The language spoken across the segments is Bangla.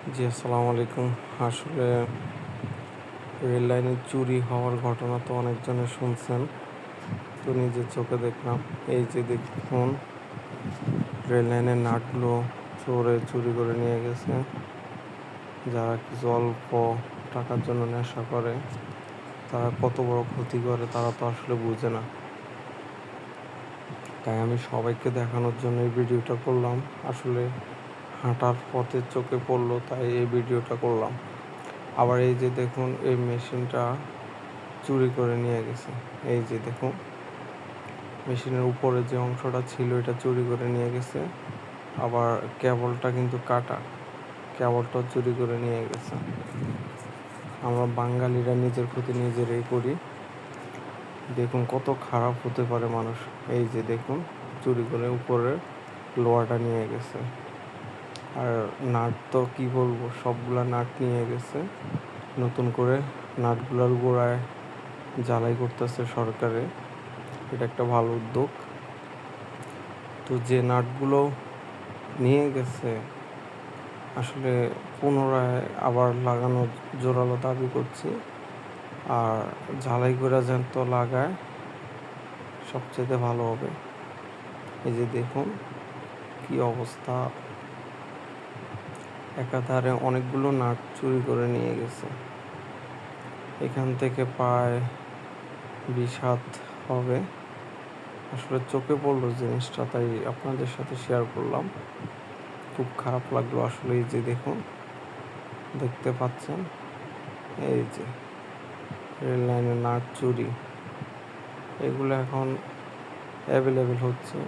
জি, আসসালামু আলাইকুম। আসলে রেল লাইনে চুরি হওয়ার ঘটনা তো অনেকজনে শুনছেন, তো নিজের চোখে দেখলাম। এই যে দেখুন, রেল লাইনের নাটগুলো চোরে চুরি করে নিয়ে গেছে। যারা কিছু অল্প টাকার জন্য নেশা করে, তারা কত বড় ক্ষতি করে তারা তো আসলে বুঝে না। তাই আমি সবাইকে দেখানোর জন্য এই ভিডিওটা করলাম। আসলে হাঁটার পথে চোখে পড়ল, তাই এই ভিডিওটা করলাম। আবার এই যে দেখুন, এই মেশিনটা চুরি করে নিয়ে গেছে। এই যে দেখুন, মেশিনের উপরে যে অংশটা ছিল, এটা চুরি করে নিয়ে গেছে। আবার কেবলটা কিন্তু কাটা, কেবলটাও চুরি করে নিয়ে গেছে। আমরা বাঙালিরা নিজের ক্ষতি নিজেরাই করি। দেখুন কত খারাপ হতে পারে মানুষ। এই যে দেখুন, চুরি করে উপরে লোয়াটা নিয়ে গেছে। আর নাট তো কী বলব, সবগুলা নাট নিয়ে গেছে। নতুন করে নাটগুলোর গোড়ায় জ্বালাই করতেছে সরকারে। এটা একটা ভালো উদ্যোগ। তো যে নাটগুলো নিয়ে গেছে, আসলে পুনরায় আবার লাগানো জোরালো দাবি করছি। আর ঝালাই করে যেন তো লাগায় সবচেয়ে ভালো হবে। এই যে দেখুন, কি অবস্থা। একাধারে অনেকগুলো নাট চুরি করে নিয়ে গেছে। এখান থেকে পায় হাত হবে। আসলে চোখে পড়ল জিনিসটা, তাই আপনাদের সাথে শেয়ার করলাম। খুব খারাপ লাগল আসলে এই যে দেখুন, দেখতে পাচ্ছেন? এই যে, রেল লাইনের নাট চুরি। এগুলো এখন অ্যাভেলেবেল হচ্ছে।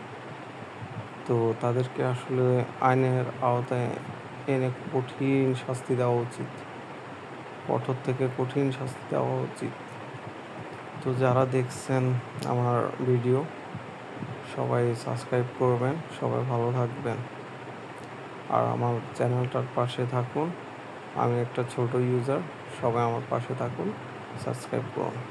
তো তাদেরকে আসলে আইনের আওতায় এনে কঠিন শাস্তি দেওয়া উচিত। কঠোর থেকে কঠিন শাস্তি দেওয়া উচিত। তো যারা দেখছেন আমার ভিডিও, সবাই সাবস্ক্রাইব করবেন, সবাই ভালো থাকবেন। আর আমার চ্যানেলটার পাশে থাকুন। আমি একটা ছোট ইউজার সবাই আমার পাশে থাকুন, সাবস্ক্রাইব করুন।